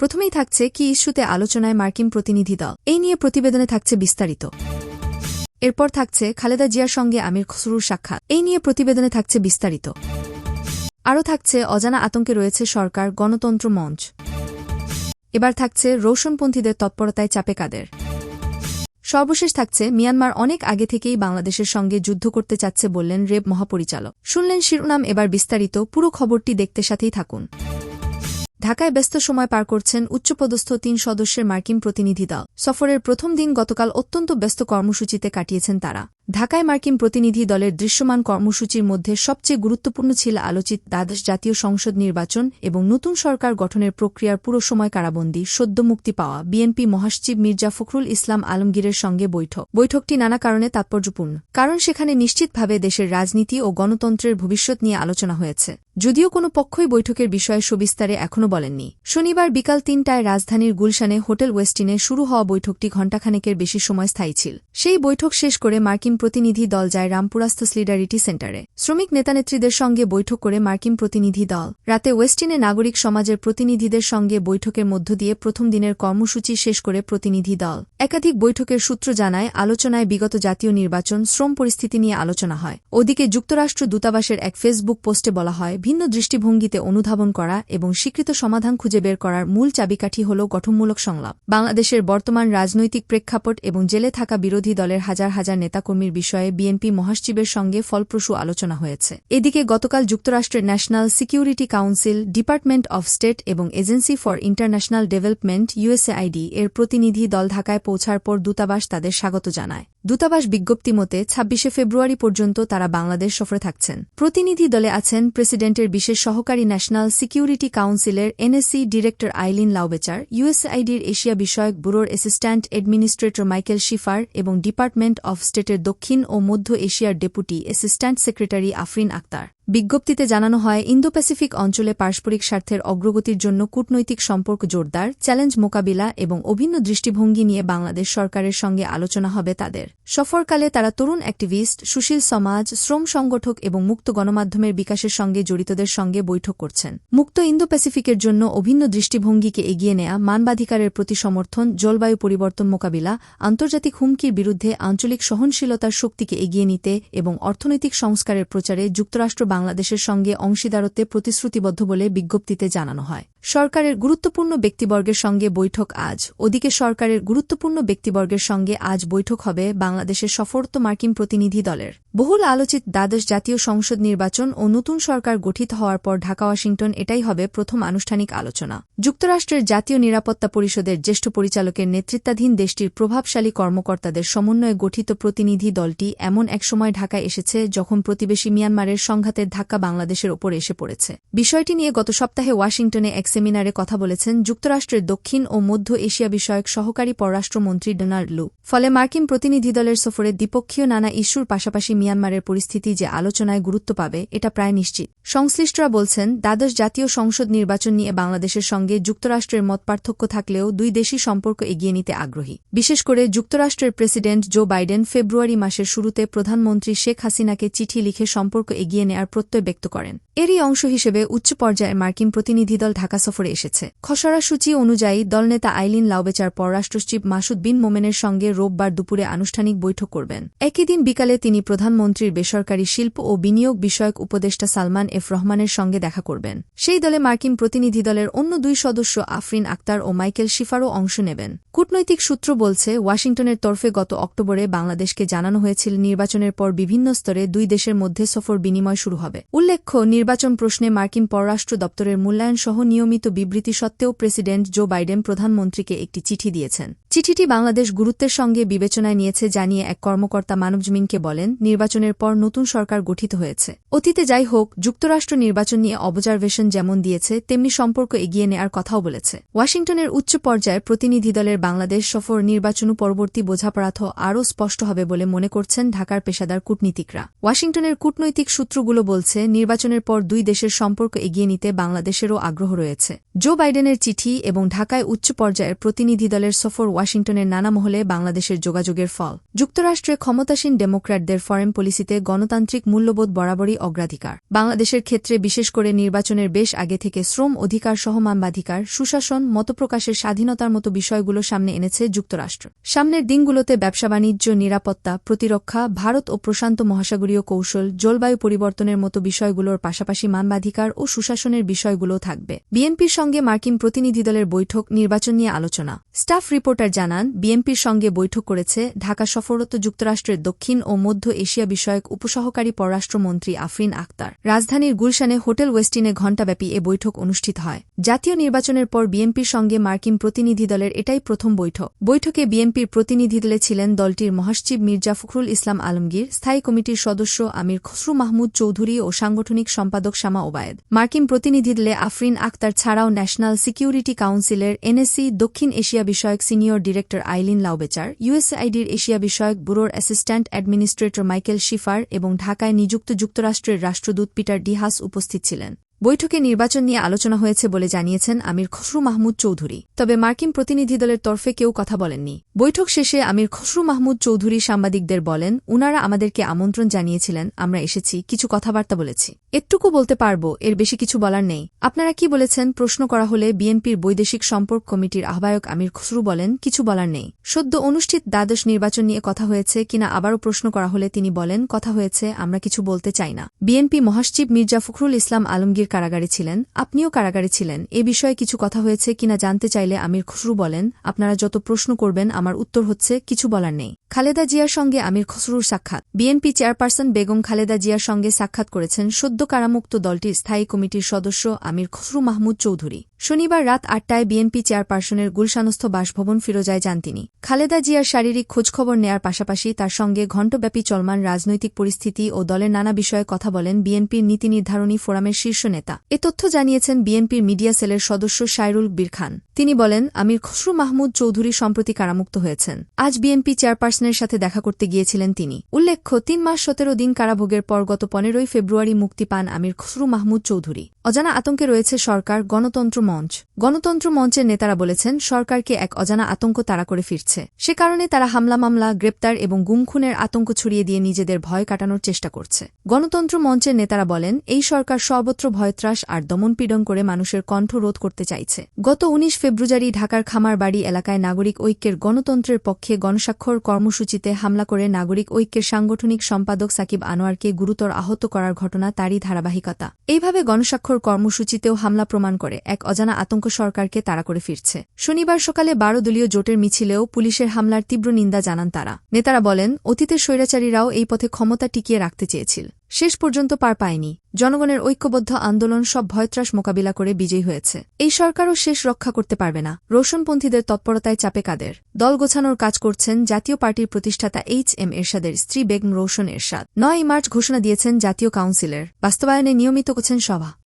প্রথমেই থাকছে কি ইস্যুতে আলোচনায় মার্কিন প্রতিনিধি দল। এই নিয়ে প্রতিবেদনে থাকছে বিস্তারিত। এরপর থাকছে খালেদা জিয়ার সঙ্গে আমির খসরুর সাক্ষাৎ। এই নিয়ে প্রতিবেদনে থাকছে বিস্তারিত। আরও থাকছে, অজানা আতঙ্কে রয়েছে সরকার, গণতন্ত্র মঞ্চ। এবার থাকছে রোশনপন্থীদের তৎপরতায় চাপে কাদের। সর্বশেষ থাকছে, মিয়ানমার অনেক আগে থেকেই বাংলাদেশের সঙ্গে যুদ্ধ করতে চাচ্ছে বললেন রেব মহাপরিচালক। শুনলেন শিরোনাম, এবার বিস্তারিত। পুরো খবরটি দেখতে সাথেই থাকুন। ঢাকায় ব্যস্ত সময় পার করছেন উচ্চপদস্থ তিন সদস্যের মার্কিন প্রতিনিধি দল। সফরের প্রথম দিন গতকাল অত্যন্ত ব্যস্ত কর্মসূচিতে কাটিয়েছেন তারা। ঢাকায় মার্কিন প্রতিনিধি দলের দৃশ্যমান কর্মসূচির মধ্যে সবচেয়ে গুরুত্বপূর্ণ ছিল আলোচিত দ্বাদশ জাতীয় সংসদ নির্বাচন এবং নতুন সরকার গঠনের প্রক্রিয়ার পুরো সময় কারাবন্দী সদ্য মুক্তি পাওয়া বিএনপি মহাসচিব মির্জা ফখরুল ইসলাম আলমগীরের সঙ্গে বৈঠক। বৈঠকটি নানা কারণে তাৎপর্যপূর্ণ, কারণ সেখানে নিশ্চিতভাবে দেশের রাজনীতি ও গণতন্ত্রের ভবিষ্যৎ নিয়ে আলোচনা হয়েছে। যদিও কোনো পক্ষই বৈঠকের বিষয়ে সবিস্তারে এখনও বলেননি। শনিবার বিকাল তিনটায় রাজধানীর গুলশানে হোটেল ওয়েস্টিনে শুরু হওয়া বৈঠকটি ঘণ্টাখানেকের বেশি সময় স্থায়ী ছিল। সেই বৈঠক শেষ করে মার্কিন প্রতিনিধি দল যায় রামপুরাস্থ স্লিডারিটি সেন্টারে। শ্রমিক নেতানেত্রীদের সঙ্গে বৈঠক করে মার্কিন প্রতিনিধি দল। রাতে ওয়েস্টিনে নাগরিক সমাজের প্রতিনিধিদের সঙ্গে বৈঠকের মধ্য দিয়ে প্রথম দিনের কর্মসূচি শেষ করে প্রতিনিধি দল। একাধিক বৈঠকের সূত্র জানায়, আলোচনায় বিগত জাতীয় নির্বাচন, শ্রম পরিস্থিতি নিয়ে আলোচনা হয়। ওদিকে যুক্তরাষ্ট্র দূতাবাসের এক ফেসবুক পোস্টে বলা হয়, ভিন্ন দৃষ্টিভঙ্গিতে অনুধাবন করা এবং স্বীকৃত সমাধান খুঁজে বের করার মূল চাবিকাঠি হল গঠনমূলক সংলাপ। বাংলাদেশের বর্তমান রাজনৈতিক প্রেক্ষাপট এবং জেলে থাকা বিরোধী দলের হাজার হাজার নেতাকর্মীর বিষয়ে বিএনপি মহাসচিবের সঙ্গে ফলপ্রসূ আলোচনা হয়েছে। এদিকে গতকাল যুক্তরাষ্ট্রের national security council, department of state এবং agency for international development USAID এর প্রতিনিধি দল ঢাকায় পৌঁছার পর দূতাবাস তাদের স্বাগত জানায়। দূতাবাস বিজ্ঞপ্তি মতে, ছাব্বিশে ফেব্রুয়ারি পর্যন্ত তারা বাংলাদেশ সফরে থাকছেন। প্রতিনিধি দলে আছেন প্রেসিডেন্টের বিশেষ সহকারী ন্যাশনাল সিকিউরিটি কাউন্সিলের এনএসসি ডিরেক্টর আইলিন লাউবেচার ইউএসআইডির এশিয়া বিষয়ক ব্যুরোর অ্যাসিস্ট্যান্ট অ্যাডমিনিস্ট্রেটর মাইকেল শিফার এবং ডিপার্টমেন্ট অব স্টেটের দক্ষিণ ও মধ্য এশিয়ার deputy assistant secretary Afreen Akhter. বিজ্ঞপ্তিতে জানানো হয় ইন্দো প্যাসিফিক অঞ্চলে পারস্পরিক স্বার্থের অগ্রগতির জন্য কূটনৈতিক সম্পর্ক জোরদার, চ্যালেঞ্জ মোকাবিলা এবং অভিন্ন দৃষ্টিভঙ্গি নিয়ে বাংলাদেশ সরকারের সঙ্গে আলোচনা হবে তাদের। সফরকালে তারা তরুণ অ্যাক্টিভিস্ট সুশীল সমাজ, শ্রম সংগঠক এবং মুক্ত গণমাধ্যমের বিকাশের সঙ্গে জড়িতদের সঙ্গে বৈঠক করছেন। মুক্ত ইন্দো প্যাসিফিকের জন্য অভিন্ন দৃষ্টিভঙ্গিকে এগিয়ে নেয়া, মানবাধিকারের প্রতি সমর্থন, জলবায়ু পরিবর্তন মোকাবিলা, আন্তর্জাতিক হুমকির বিরুদ্ধে আঞ্চলিক সহনশীলতার শক্তিকে এগিয়ে নিতে এবং অর্থনৈতিক সংস্কারের প্রচারে যুক্তরাষ্ট্র বাংলাদেশের সঙ্গে অংশীদারত্বে প্রতিশ্রুতিবদ্ধ বলে বিজ্ঞপ্তিতে জানানো হয়। সরকারের গুরুত্বপূর্ণ ব্যক্তিবর্গের সঙ্গে বৈঠক আজ। ওদিকে সরকারের গুরুত্বপূর্ণ ব্যক্তিবর্গের সঙ্গে আজ বৈঠক হবে বাংলাদেশের সফরত মার্কিন প্রতিনিধি দলের। বহুল আলোচিত দ্বাদশ জাতীয় সংসদ নির্বাচন ও নতুন সরকার গঠিত হওয়ার পর ঢাকা, ওয়াশিংটন এটাই হবে প্রথম আনুষ্ঠানিক আলোচনা। যুক্তরাষ্ট্রের জাতীয় নিরাপত্তা পরিষদের জ্যেষ্ঠ পরিচালকের নেতৃত্বাধীন দেশটির প্রভাবশালী কর্মকর্তাদের সমন্বয়ে গঠিত প্রতিনিধি দলটি এমন এক সময় ঢাকায় এসেছে যখন প্রতিবেশী মিয়ানমারের সংঘাতের ধাক্কা বাংলাদেশের ওপর এসে পড়েছে। বিষয়টি নিয়ে গত সপ্তাহে ওয়াশিংটনে এক সেমিনারে কথা বলেছেন যুক্তরাষ্ট্রের দক্ষিণ ও মধ্য এশিয়া বিষয়ক সহকারী পররাষ্ট্রমন্ত্রী ডোনাল্ড লু। ফলে মার্কিন প্রতিনিধি দলের সফরে দ্বিপক্ষীয় নানা ইস্যুর পাশাপাশি মিয়ানমারের পরিস্থিতি যে আলোচনায় গুরুত্ব পাবে, এটা প্রায় নিশ্চিত। সংশ্লিষ্টরা বলছেন, দ্বাদশ জাতীয় সংসদ নির্বাচন নিয়ে বাংলাদেশের সঙ্গে যুক্তরাষ্ট্রের মতপার্থক্য থাকলেও দুই দেশই সম্পর্ক এগিয়ে নিতে আগ্রহী। বিশেষ করে যুক্তরাষ্ট্রের প্রেসিডেন্ট জো বাইডেন ফেব্রুয়ারি মাসের শুরুতে প্রধানমন্ত্রী শেখ হাসিনাকে চিঠি লিখে সম্পর্ক এগিয়ে নেয়ার প্রত্যয় ব্যক্ত করেন। এরই অংশ হিসেবে উচ্চ পর্যায়ের মার্কিন প্রতিনিধিদল ঢাকা সফরে এসেছে। খসড়া সূচি অনুযায়ী দলনেতা আইলিন লাউবেচার পররাষ্ট্রসচিব মাসুদ বিন মোমেনের সঙ্গে রোববার দুপুরে আনুষ্ঠানিক বৈঠক করবেন। একই দিন বিকালে তিনি প্রধানমন্ত্রীর বেসরকারি শিল্প ও বিনিয়োগ বিষয়ক উপদেষ্টা সালমান এফ রহমানের সঙ্গে দেখা করবেন। সেই দলে মার্কিন প্রতিনিধি দলের অন্য দুই সদস্য আফরিন আক্তার ও মাইকেল শিফারও অংশ নেবেন। কূটনৈতিক সূত্র বলছে, ওয়াশিংটনের তরফে গত অক্টোবরে বাংলাদেশকে জানানো হয়েছিল নির্বাচনের পর বিভিন্ন স্তরে দুই দেশের মধ্যে সফর বিনিময় শুরু হবে। উল্লেখ্য, নির্বাচন প্রশ্নে মার্কিন পররাষ্ট্র দপ্তরের মূল্যায়ন সহ নিয়মিত বিবৃতি সত্ত্বেও প্রেসিডেন্ট জো বাইডেন প্রধানমন্ত্রীকে একটি চিঠি দিয়েছেন। চিঠিটি বাংলাদেশ গুরুত্বের সঙ্গে বিবেচনায় নিয়েছে জানিয়ে এক কর্মকর্তা মানবজমিনকে বলেন, নির্বাচনের পর নতুন সরকার গঠিত হয়েছে। অতীতে যাই হোক, যুক্তরাষ্ট্র নির্বাচন নিয়ে অবজারভেশন যেমন দিয়েছে, তেমনি সম্পর্ক এগিয়ে নেয়ার কথাও বলেছে। ওয়াশিংটনের উচ্চ পর্যায়ে প্রতিনিধি দলের বাংলাদেশ সফর নির্বাচন পরবর্তী বোঝাপড়াথ আরও স্পষ্ট হবে বলে মনে করছেন ঢাকার পেশাদার কূটনীতিকরা। ওয়াশিংটনের কূটনৈতিক সূত্রগুলো বলছে, নির্বাচনের পর দুই দেশের সম্পর্ক এগিয়ে নিতে বাংলাদেশেরও আগ্রহ রয়েছে। জো বাইডেনের চিঠি এবং ঢাকায় উচ্চ পর্যায়ের প্রতিনিধি দলের সফর ওয়াশিংটনের নানা মহলে বাংলাদেশের যোগাযোগের ফল। যুক্তরাষ্ট্রে ক্ষমতাসীন ডেমোক্র্যাটদের ফরেন পলিসিতে গণতান্ত্রিক মূল্যবোধ বরাবরই অগ্রাধিকার। বাংলাদেশের ক্ষেত্রে বিশেষ করে নির্বাচনের বেশ আগে থেকে শ্রম অধিকার সহ মানবাধিকার সুশাসন, মতপ্রকাশের স্বাধীনতার মতো বিষয়গুলো সামনে এনেছে যুক্তরাষ্ট্র। সামনের দিনগুলোতে ব্যবসা বাণিজ্য, নিরাপত্তা, প্রতিরক্ষা, ভারত ও প্রশান্ত মহাসাগরীয় কৌশল, জলবায়ু পরিবর্তনের মতো বিষয়গুলোর পাশাপাশি মানবাধিকার ও সুশাসনের বিষয়গুলো থাকবে। বিএনপির সঙ্গে মার্কিন প্রতিনিধি দলের বৈঠক, নির্বাচন নিয়ে আলোচনা। স্টাফ রিপোর্টার জানান, বিএনপির সঙ্গে বৈঠক করেছে ঢাকা সফররত যুক্তরাষ্ট্রের দক্ষিণ ও মধ্য এশিয়া বিষয়ক উপসহকারী পররাষ্ট্রমন্ত্রী আফরিন আক্তার রাজধানীর গুলশানে হোটেল ওয়েস্টিনে ঘণ্টাব্যাপী এ বৈঠক অনুষ্ঠিত হয়। জাতীয় নির্বাচনের পর বিএনপির সঙ্গে মার্কিন প্রতিনিধি দলের এটাই প্রথম বৈঠক। বৈঠকে বিএনপির প্রতিনিধি দলে ছিলেন দলটির মহাসচিব মির্জা ফখরুল ইসলাম আলমগীর, স্থায়ী কমিটির সদস্য আমির খসরু মাহমুদ চৌধুরী ও সাংগঠনিক সম্পাদক শামা ওবায়েদ। মার্কিন প্রতিনিধি দলে আফরিন আক্তার ছাড়াও ন্যাশনাল সিকিউরিটি কাউন্সিলের এনএসসি, দক্ষিণ এশিয়া বিষয়ক সিনিয়র ডিরেক্টর আইলিন লাউবেচার ইউএসআইডির এশিয়া বিষয়ক ব্যুরোর অ্যাসিস্ট্যান্ট অ্যাডমিনিস্ট্রেটর মাইকেল শিফার এবং ঢাকায় নিযুক্ত যুক্তরাষ্ট্রের রাষ্ট্রদূত পিটার ডিহাস উপস্থিত ছিলেন। বৈঠকে নির্বাচন নিয়ে আলোচনা হয়েছে বলে জানিয়েছেন আমির খসরু মাহমুদ চৌধুরী। তবে মার্কিন প্রতিনিধি দলের তরফে কেউ কথা বলেননি। বৈঠক শেষে আমির খসরু মাহমুদ চৌধুরী সাংবাদিকদের বলেন, উনারা আমাদেরকে আমন্ত্রণ জানিয়েছিলেন, আমরা এসেছি, কিছু কথাবার্তা বলেছি। এটুকু বলতে পারব, এর বেশি কিছু বলার নেই। আপনারা কি বলেছেন? প্রশ্ন করা হলে বিএনপির বৈদেশিক সম্পর্ক কমিটির আহ্বায়ক আমির খসরু বলেন, কিছু বলার নেই। সদ্য অনুষ্ঠিত দ্বাদশ নির্বাচন নিয়ে কথা হয়েছে কিনা আবারও প্রশ্ন করা হলে তিনি বলেন, কথা হয়েছে, আমরা কিছু বলতে চাই না। বিএনপি মহাসচিব মির্জা ফখরুল ইসলাম আলমগীর কারাগারে ছিলেন। আপনিও কারাগারে ছিলেন। এ বিষয়ে কিছু কথা হয়েছে কিনা জানতে চাইলে আমির খসরু বলেন, আপনারা যত প্রশ্ন করবেন, আমার উত্তর হচ্ছে, কিছু বলার নেই। খালেদা জিয়ার সঙ্গে আমির খসরুর সাক্ষাৎ। বিএনপি চেয়ারপারসন বেগম খালেদা জিয়ার সঙ্গে সাক্ষাৎ করেছেন সদ্য কারামুক্ত দলটির স্থায়ী কমিটির সদস্য আমির খসরু মাহমুদ চৌধুরী। শনিবার রাত আটটায় বিএনপি চেয়ারপারসনের গুলশানস্থ বাসভবন ফিরোজায় যান তিনি। খালেদা জিয়ার শারীরিক খোঁজখবর নেয়ার পাশাপাশি তার সঙ্গে ঘণ্টব্যাপী চলমান রাজনৈতিক পরিস্থিতি ও দলের নানা বিষয়ে কথা বলেন বিএনপির নীতি নির্ধারণী ফোরামের শীর্ষ নেতা। এ তথ্য জানিয়েছেন বিএনপির মিডিয়া সেলের সদস্য সাইরুল বীর খান। তিনি বলেন, আমির খসরু মাহমুদ চৌধুরী সম্প্রতি কারামুক্ত হয়েছেন। আজ বিএনপি চেয়ারপারসনের সাথে দেখা করতে গিয়েছিলেন তিনি। উল্লেখ্য, তিন মাস সতেরো দিন কারাভোগের পর গত পনেরোই ফেব্রুয়ারি মুক্তি পান আমির খসরু মাহমুদ চৌধুরী। অজানা আতঙ্কে রয়েছে সরকার গণতন্ত্র মঞ্চ। গণতন্ত্র মঞ্চের নেতারা বলেছেন, সরকারকে এক অজানা আতঙ্ক তাড়া করে ফিরছে। সে কারণে তারা হামলা, মামলা, গ্রেপ্তার এবং গুমখুনের আতঙ্ক ছড়িয়ে দিয়ে নিজেদের ভয় কাটানোর চেষ্টা করছে। গণতন্ত্র মঞ্চের নেতারা বলেন, এই সরকার সর্বত্র ভয়ত্রাস আর দমনপীড়ন করে মানুষের কণ্ঠ রোধ করতে চাইছে। গত উনিশ ফেব্রুয়ারি ঢাকার খামারবাড়ি এলাকায় নাগরিক ঐক্যের গণতন্ত্রের পক্ষে গণস্বাক্ষর কর্মসূচিতে হামলা করে নাগরিক ঐক্যের সাংগঠনিক সম্পাদক সাকিব আনোয়ারকে গুরুতর আহত করার ঘটনা তারই ধারাবাহিকতা। এইভাবে গণস্বাক্ষর কর্মসূচিতেও হামলা প্রমাণ করে এক অজানা আতঙ্ক সরকারকে তাড়া করে ফিরছে। শনিবার সকালে বারো দলীয় জোটের মিছিলেও পুলিশের হামলার তীব্র নিন্দা জানান তারা। নেতারা বলেন, অতীতের স্বৈরাচারীরাও এই পথে ক্ষমতা টিকিয়ে রাখতে চেয়েছিল। শেষ পর্যন্ত পার পায়নি। জনগণের ঐক্যবদ্ধ আন্দোলন সব ভয়ত্রাস মোকাবিলা করে বিজয়ী হয়েছে। এই সরকারও শেষ রক্ষা করতে পারবে না। রোশনপন্থীদের তৎপরতায় চাপে কাদের? দল গোছানোর কাজ করছেন জাতীয় পার্টির প্রতিষ্ঠাতা এইচ এম এরশাদের স্ত্রী বেগম রোশন এরশাদ। নয় মার্চ ঘোষণা দিয়েছেন জাতীয় কাউন্সিলের। বাস্তবায়নে নিয়মিত করছেন সভা।